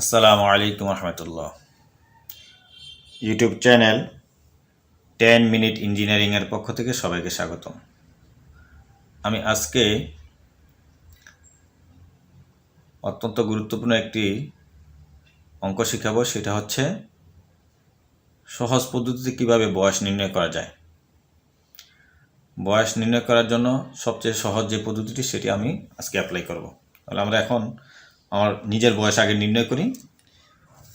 আসসালামু আলাইকুম রহমতুল্লাহ। ইউটিউব চ্যানেল টেন মিনিট ইঞ্জিনিয়ারিংয়ের পক্ষ থেকে সবাইকে স্বাগতম। আমি আজকে অত্যন্ত গুরুত্বপূর্ণ একটি অঙ্ক শিখাবো, সেটা হচ্ছে সহজ পদ্ধতিতে কীভাবে বয়স নির্ণয় করা যায়। বয়স নির্ণয় করার জন্য সবচেয়ে সহজ যে পদ্ধতিটি, সেটি আমি আজকে অ্যাপ্লাই করব। তাহলে আমরা এখন আমার নিজের বয়স আগে নির্ণয় করি।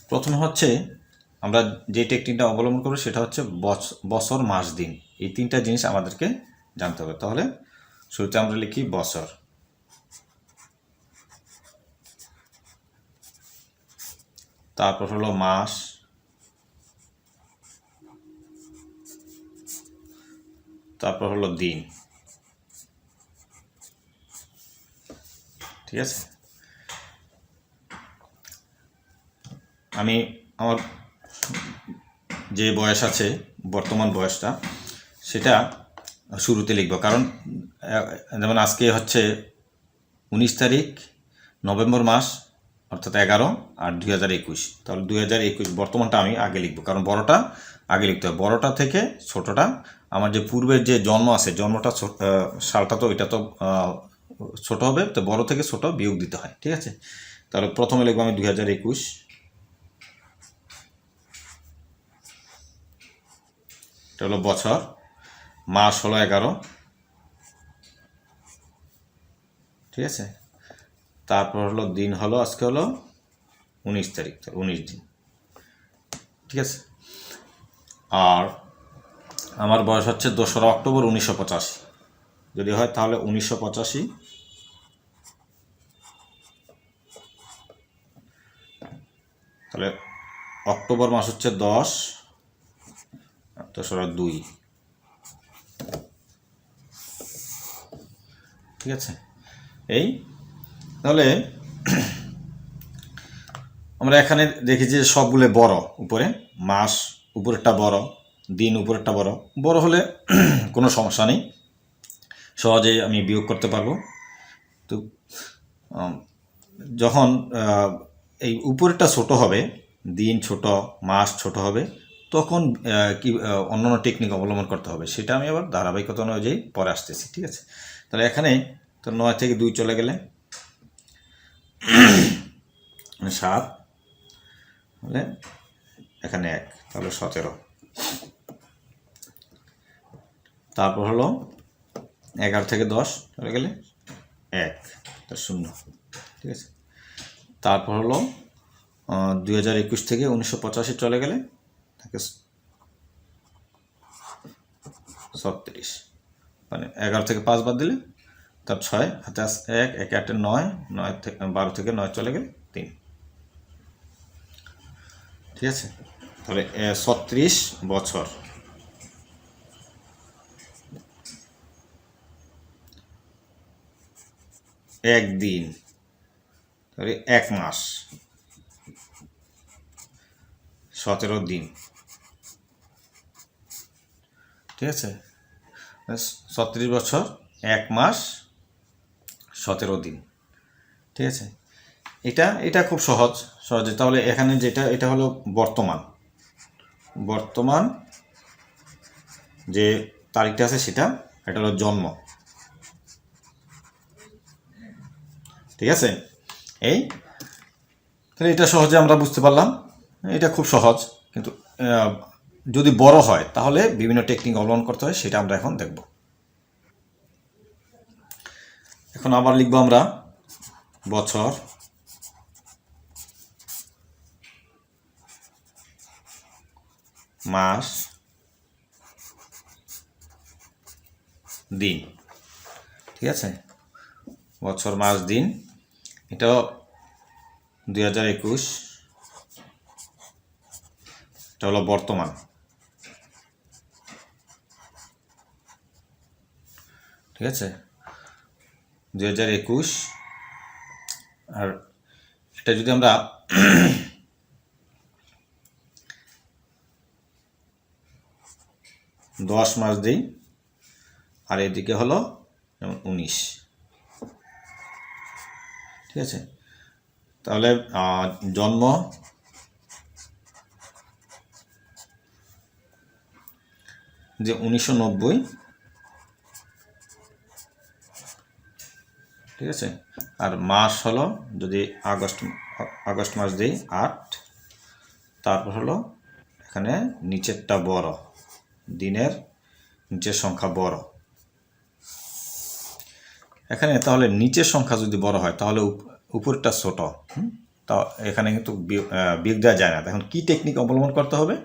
প্রথম হচ্ছে আমরা যে টেকনিকটা অবলম্বন করব সেটা হচ্ছে বছ- বছর, মাস, দিন। এই তিনটা জিনিস আমাদেরকে জানতে হবে। তাহলে শুরুতে আমরা লিখি বছর। তারপর হলো মাস। তারপর হলো দিন। ঠিক আছে? আমি আমার যে বয়স আছে, বর্তমান বয়সটা, সেটা শুরুতে লিখব। কারণ যেমন আজকে হচ্ছে উনিশ তারিখ, নভেম্বর মাস, অর্থাৎ এগারো আর দুই হাজার একুশ। তাহলে দুই হাজার একুশ বর্তমানটা আমি আগে লিখব। কারণ বড়টা আগে লিখতে হবে। বড়টা থেকে ছোটটা, আমার যে পূর্বের যে জন্ম আছে, জন্মটা সালটা তো এটা তো ছোট হবে, তো বড় থেকে ছোট বিয়োগ দিতে হয়। ঠিক আছে? তাহলে প্রথমে লিখব আমি দুই হাজার একুশ। এটা হলো বছর। মাস হলো এগারো। ঠিক আছে? তারপর হলো দিন হলো, আজকে হলো উনিশ তারিখ উনিশ দিন। ঠিক আছে? আর আমার বয়স হচ্ছে দোসরা অক্টোবর উনিশশো পঁচাশি। যদি হয় তাহলে উনিশশো পঁচাশি। তাহলে অক্টোবর মাস হচ্ছে দশ। দোসরা দুই। ঠিক আছে? এই, তাহলে আমরা এখানে দেখি যে সবগুলো বড়, উপরে। মাস, উপরেরটা বড়, দিন, উপরেরটা বড়। বড় হলে কোনো সমস্যা নেই। সহজেই আমি বিয়োগ করতে পারব। তো যখন এই উপরেরটা ছোট হবে, দিন ছোট, মাস ছোট হবে তখন কি অন্যান্য টেকনিক অবলম্বন করতে হবে। সেটা আমি আবার ধারাবাহিকতা অনুযায়ী পরে আসতেছি, ঠিক আছে? তাহলে এখানে তো নয় থেকে দুই চলে গেলে সাত হলে এখানে এক, তাহলে সতেরো। তারপর হলো এগারো থেকে দশ চলে গেলে এক তার শূন্য, ঠিক আছে? তারপর হলো দুই হাজার একুশ থেকে উনিশশো পঁচাশি চলে গেলে থাকে ছত্রিশ। মানে এগারো থেকে পাঁচ বাদ দিলে তার ছয়, হাতে আস এক এক আটে নয় নয় থেকে বারো থেকে নয় চলে গেলে তিন। ঠিক আছে? তাহলে ছত্রিশ বছর। একদিন। তাহলে এক মাস। সতেরো দিন। ঠিক আছে? ছত্রিশ বছর, এক মাস, সতেরো দিন। ঠিক আছে? এটা এটা খুব সহজ, সহজে। তাহলে এখানে যেটা, এটা হলো বর্তমান। বর্তমান যে তারিখটা আছে সেটা, এটা হলো জন্ম। ঠিক আছে? এই, তাহলে এটা সহজে আমরা বুঝতে পারলাম। এটা খুব সহজ, কিন্তু যদি বড় হয়, তাহলে বিভিন্ন টেকনিক অবলম্বন করতে হয়, সেটা আমরা এখন দেখব। এখন আবার লিখব আমরা বছর। মাস। দিন। ঠিক আছে? বছর, মাস, দিন। এটাও দুই হাজার একুশ। এটা হলো বর্তমান। ঠিক আছে? দুই হাজার একুশ। আর এটা যদি আমরা দশ মাস দিই, আর এদিকে হলো যেমন উনিশ। ঠিক আছে? তাহলে জন্ম যে উনিশশো নব্বই ঠিক আছে? আর মাস হলো যদি আগস্ট আগস্ট মাস দিই আট, তারপর হলো এখানে নিচেরটা বড়, দিনের নিচের সংখ্যা বড়। এখানে তাহলে নিচের সংখ্যা যদি বড় হয়, তাহলে উপ- উপরেরটা ছোট তা এখানে কিন্তু বিয়োগ দেওয়া যায় না। এখন কি টেকনিক অবলম্বন করতে হবে?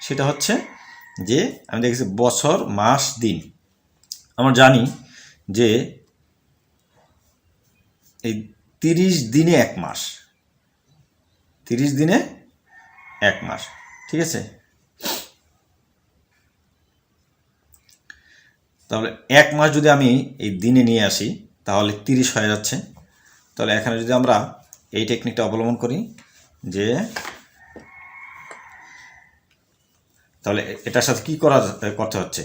সেটা হচ্ছে যে, আমি দেখেছি বছর, মাস, দিন। আমরা জানি যে এই তিরিশ দিনে এক মাস। তিরিশ দিনে এক মাস, ঠিক আছে? তাহলে এক মাস যদি আমি এই দিনে নিয়ে আসি, তাহলে তিরিশ হয়ে যাচ্ছে। তাহলে এখানে যদি আমরা এই টেকনিকটা অবলম্বন করি, যে তাহলে এটার সাথে কি করা করতে হচ্ছে?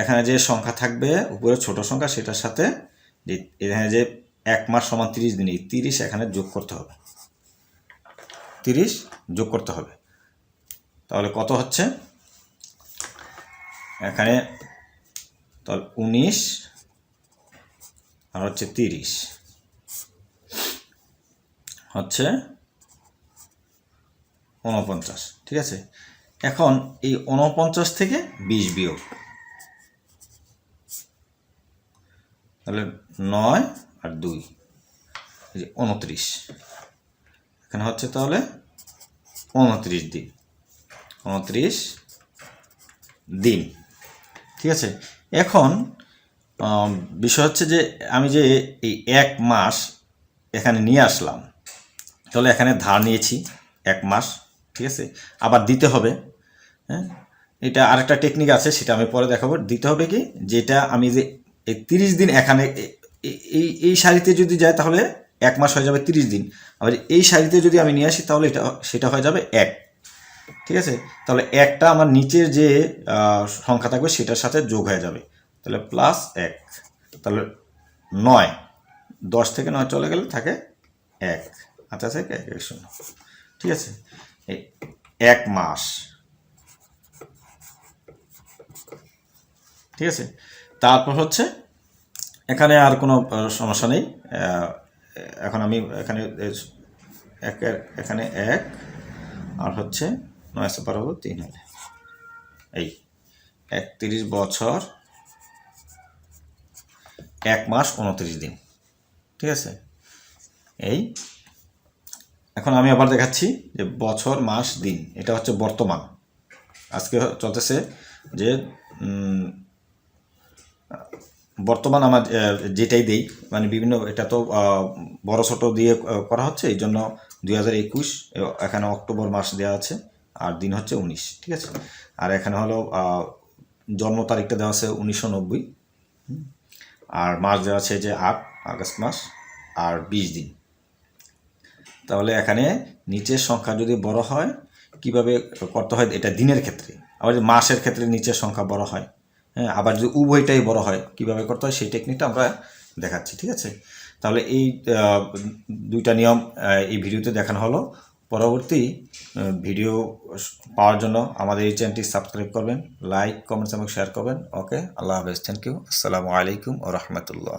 এখানে যে সংখ্যা থাকবে, উপরে ছোট সংখ্যা, সেটার সাথে এখানে যে এক মাস সমান তিরিশ দিন, এই তিরিশ এখানে যোগ করতে হবে। তিরিশ যোগ করতে হবে। তাহলে কত হচ্ছে? এখানে তাহলে উনিশ আর হচ্ছে তিরিশ। হচ্ছে উনপঞ্চাশ ঠিক আছে? এখন এই উনপঞ্চাশ থেকে বিশ বিয়োগ। তাহলে নয় আর দুই। যে উনত্রিশ। এখানে হচ্ছে তাহলে উনত্রিশ দিন। উনত্রিশ দিন। ঠিক আছে? এখন বিষয় হচ্ছে যে আমি যে এই এক মাস এখানে নিয়ে আসলাম, তাহলে এখানে ধার নিয়েছি এক মাস। ঠিক আছে? আবার দিতে হবে হ্যাঁ? এটা আরেকটা টেকনিক আছে, সেটা আমি পরে দেখাবো। দিতে হবে কি? যেটা আমি যে এই তিরিশ দিন এখানে এই এই শাড়িতে যদি যায় তাহলে এক মাস হয়ে যাবে তিরিশ দিন। আবার এই শাড়িতে যদি আমি নিয়ে আসি তাহলে এটা, সেটা হয়ে যাবে এক। ঠিক আছে? তাহলে একটা আমার নিচের যে সংখ্যা থাকবে সেটার সাথে যোগ হয়ে যাবে। তাহলে প্লাস এক। তাহলে নয়। দশ থেকে নয় চলে গেলে থাকে এক। আচ্ছা থেকে এক এক শূন্য। ঠিক আছে? এক মাস। ঠিক আছে? তারপর হচ্ছে এখানে আর কোনো সমস্যা নেই। এখন আমি এখানে এ- একের এখানে এক, আর হচ্ছে নয় সেপার হব তিন হলে। এই, একত্রিশ বছর, এক মাস উনত্রিশ দিন। ঠিক আছে? এই, এখন আমি আবার দেখাচ্ছি যে বছর, মাস, দিন, এটা হচ্ছে বর্তমান। আজকে চলতেছে যে বর্তমান আমার যেটাই দেই মানে বিভিন্ন, এটা তো বড় ছোট দিয়ে করা হচ্ছে, এই জন্য দুই হাজার একুশ এখানে অক্টোবর মাস দেওয়া আছে, আর দিন হচ্ছে উনিশ, ঠিক আছে? আর এখানে হলো জন্ম তারিখটা দেওয়া আছে উনিশশো নব্বই আর মাস দেওয়া আছে যে আট, আগস্ট মাস, আর বিশ দিন। তাহলে এখানে নিচের সংখ্যা যদি বড় হয়, কীভাবে করতে হয়, এটা দিনের ক্ষেত্রে। আবার মাসের ক্ষেত্রে নিচের সংখ্যা বড় হ্যাঁ আবার যদি উভয়টাই বড় হয়, কীভাবে করতে হয় সেই টেকনিকটা আমরা দেখাচ্ছি, ঠিক আছে? তাহলে এই দুইটা নিয়ম এই ভিডিওতে দেখানো হলো। পরবর্তী ভিডিও পাওয়ার জন্য আমাদের এই চ্যানেলটি সাবস্ক্রাইব করবেন লাইক কমেন্টস এবং শেয়ার করবেন। ওকে আল্লাহ হাফেজ। থ্যাংক ইউ আসসালামু আলাইকুম ও রহমতুল্লাহ।